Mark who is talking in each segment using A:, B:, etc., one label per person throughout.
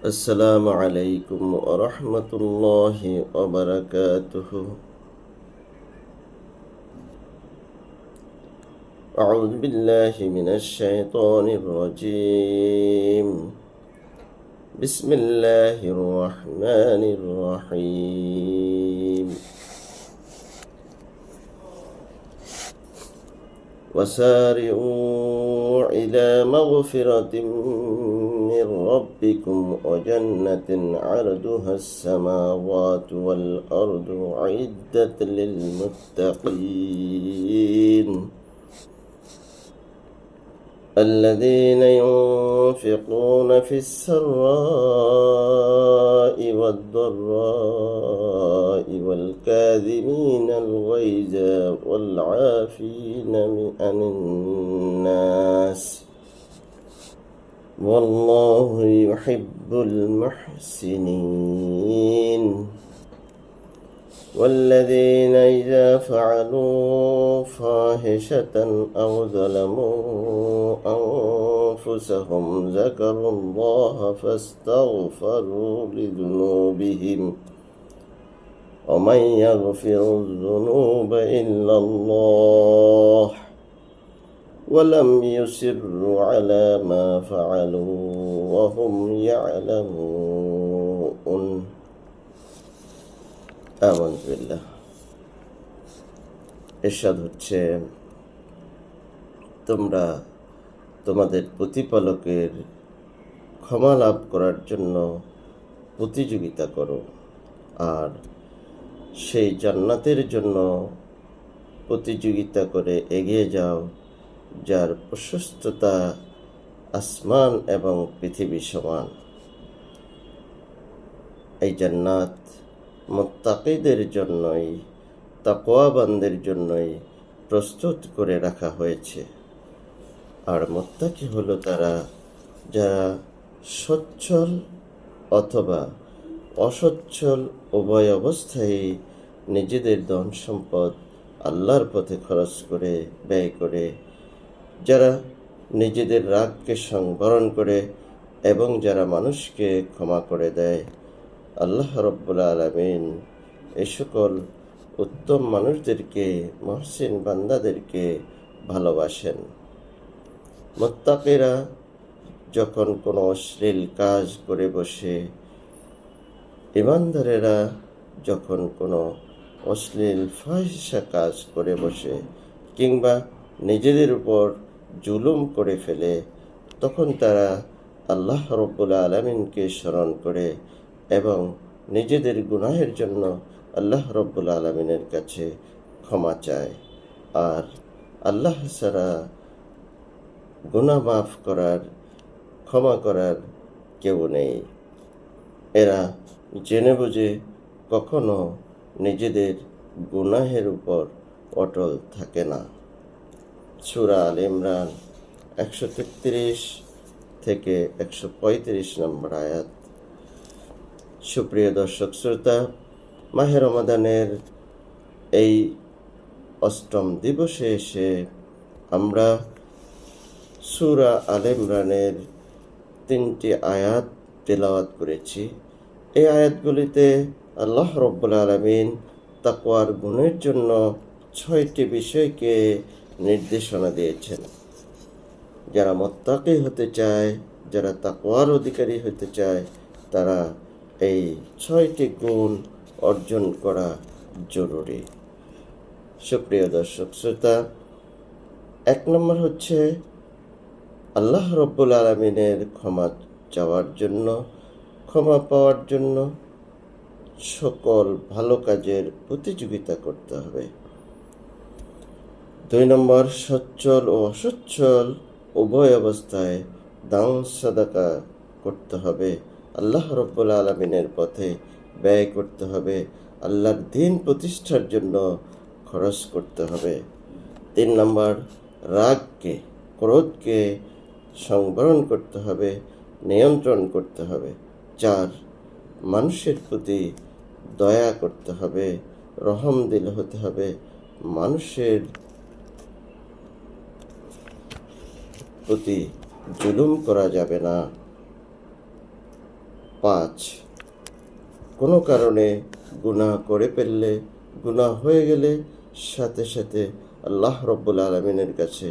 A: السلام عليكم ورحمة الله وبركاته. أعوذ بالله من الشيطان الرجيم. بسم الله الرحمن الرحيم. وسارعوا إلى مغفرة من ربكم وجنة عرضها السماوات والأرض أعدت للمتقين. الذين ينفقون في السراء والضراء والكاذمين الغيظ والعافين عن الناس والله يحب المحسنين. والذين إذا فعلوا فاحشة أو ظلموا أنفسهم ذكروا الله فاستغفروا لذنوبهم. ومن يغفر الذنوب إلا الله ولم يسروا على ما فعلوا وهم يعلمون আমাজবিল্লাহ এরশাদ হচ্ছে তোমরা তোমাদের প্রতিপালকের ক্ষমা লাভ করার জন্য প্রতিযোগিতা করো আর সেই জান্নাতের জন্য প্রতিযোগিতা করে এগিয়ে যাও যার প্রশস্ততা আসমান এবং পৃথিবী সমান। এই জান্নাত মোত্তাকিদের জন্যই তাকোয়াবানদের জন্যই প্রস্তুত করে রাখা হয়েছে। আর মোত্তাকি হলো তারা যারা সচ্ছল অথবা অসচ্ছল উভয় অবস্থায় নিজেদের ধন সম্পদ আল্লাহর পথে খরচ করে, ব্যয় করে যারা নিজেদের রাগকে সংবরণ করে এবং যারা মানুষকে ক্ষমা করে দেয়, আল্লাহ রব্বুল আলমিন এই সকল উত্তম মানুষদেরকে, মহসিন বান্দাদেরকে ভালোবাসেন। মোত্তাকেরা যখন কোনো অশ্লীল কাজ করে বসে, ইমানদারেরা যখন কোনো অশ্লীল ফাহিসা কাজ করে বসে কিংবা নিজেদের উপর জুলুম করে ফেলে, তখন তারা আল্লাহ রব্বুল আলমিনকে স্মরণ করে এবং নিজেদের গুনাহের জন্য আল্লাহ রব্বুল আলমিনের কাছে ক্ষমা চায়। আর আল্লাহ ছাড়া গুনাহ মাফ করার, ক্ষমা করার কেউ নেই। এরা জেনে বুঝে কখনো নিজেদের গুনাহের উপর অটল থাকে না। সুরা আল ইমরান, একশো তেত্রিশ থেকে একশো পঁয়ত্রিশ নম্বর আয়াত। সুপ্রিয় দর্শক শ্রোতা, মাহে রমাদানের এই অষ্টম দিবসে এসে আমরা সুরা আল ইমরানের তিনটি আয়াত তেলাওয়াত করেছি। এই আয়াতগুলিতে আল্লাহ রব্বুল আলমিন তাকোয়ার গুণের জন্য ছয়টি বিষয়কে নির্দেশনা দিয়েছেন। যারা মোত্তাকি হতে চায়, যারা তাকোয়ার অধিকারী হতে চায়, তারা এই ছয়টি গুণ অর্জন করা জরুরি। সুপ্রিয় দর্শক, শ্রোতা, এক নম্বর হচ্ছে আল্লাহ রব্বুল আলমিনের ক্ষমা চাওয়ার জন্য, ক্ষমা পাওয়ার জন্য সকল ভালো কাজের প্রতিযোগিতা করতে হবে। দুই নম্বর, সচ্ছল ও অসচ্ছল, উভয় অবস্থায় দান সাদাকা করতে হবে। আল্লাহ রব্বুল আলমিনের পথে ব্যয় করতে হবে। আল্লাহর দিন প্রতিষ্ঠার জন্য খরচ করতে হবে। তিন নম্বর, রাগকে, ক্রোধকে সংবরণ করতে হবে, নিয়ন্ত্রণ করতে হবে। চার, মানুষের প্রতি দয়া করতে হবে, রহম দিল হতে হবে। মানুষের প্রতি জুলুম করা যাবে না। পাঁচ, কোনো কারণে গুনাহ করে ফেললে গুনাহ হয়ে গেলে সাথে সাথে আল্লাহ রব্বুল আলমিনের কাছে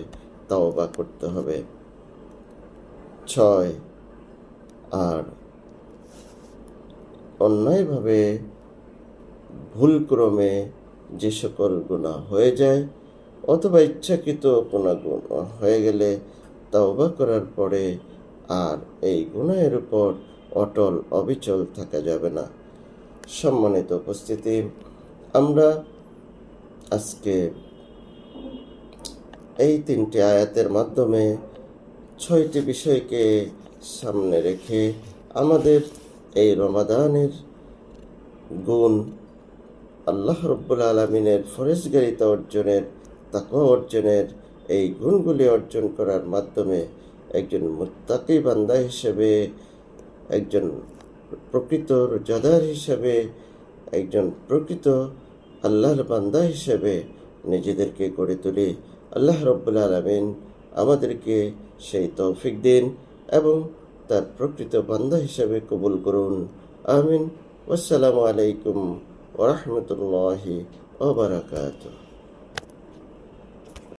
A: তাওবা করতে হবে। ছয়, আর অন্যায়ভাবে ভুলক্রমে যে সকল গুণা হয়ে যায় অথবা ইচ্ছাকৃত কোনো গুণা হয়ে গেলে তাওবা করার পরে আর এই গুণায়ের উপর অটল অবিচল থাকা যাবে না। সম্মানিত উপস্থিতি, আমরা আজকে এই তিনটি আয়াতের মাধ্যমে ছয়টি বিষয়কে সামনে রেখে আমাদের এই রমাদানের গুণ আল্লাহ রব্বুল আলমিনের ফরেজগারিতা অর্জনের, তাকওয়া অর্জনের এই গুণগুলি অর্জন করার মাধ্যমে একজন মুত্তাকি বান্দা হিসেবে, একজন প্রকৃত রোজাদার হিসেবে, একজন প্রকৃত আল্লাহর বান্দা হিসেবে নিজেদেরকে গড়ে তুলি। আল্লাহ রব্বুল আলমিন আমাদেরকে সেই তৌফিক দিন এবং তার প্রকৃত বান্দা হিসেবে কবুল করুন। আমিন। আসসালামু আলাইকুম ওরহমতুল্লাহি ওবরাকাতুহ